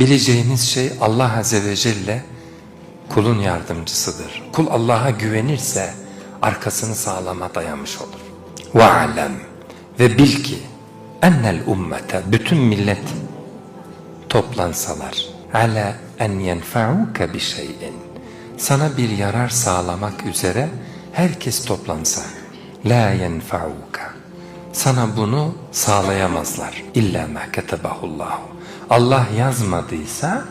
Bileceğiniz şey Allah Azze ve Celle kulun yardımcısıdır. Kul Allah'a güvenirse arkasını sağlama dayamış olur. Alem ve bil ki ennel ummete bütün millet toplansalar ala en yenfa'uke bi şeyin sana bir yarar sağlamak üzere herkes toplansa la yenfa'uka sana bunu sağlayamazlar illa ma ketebahullahu Allah yazmadıysa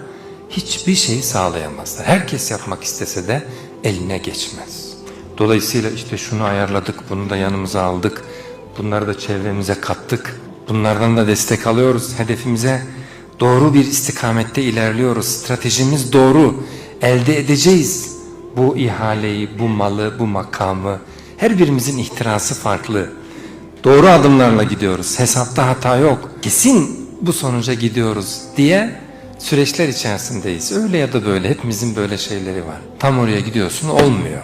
hiçbir şey sağlayamazlar. Herkes yapmak istese de eline geçmez. Dolayısıyla işte şunu ayarladık, bunu da yanımıza aldık. Bunları da çevremize kattık. Bunlardan da destek alıyoruz. Hedefimize doğru bir istikamette ilerliyoruz. Stratejimiz doğru. Elde edeceğiz bu ihaleyi, bu malı, bu makamı. Her birimizin ihtirası farklı. Doğru adımlarla gidiyoruz. Hesapta hata yok. Kesin bu sonuca gidiyoruz diye süreçler içerisindeyiz. Öyle ya da böyle hepimizin böyle şeyleri var. Tam oraya gidiyorsun olmuyor.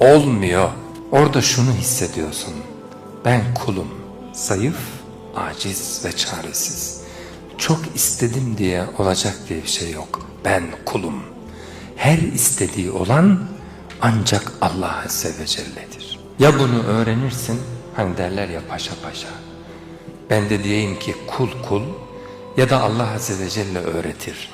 Olmuyor. Orada şunu hissediyorsun. Ben kulum. Zayıf, aciz ve çaresiz. Çok istedim diye olacak diye bir şey yok. Ben kulum. Her istediği olan ancak Allah Azze ve Celle'dir. Ya bunu öğrenirsin, hani derler ya paşa paşa. Ben de diyeyim ki kul kul ya da Allah Azze ve Celle öğretir.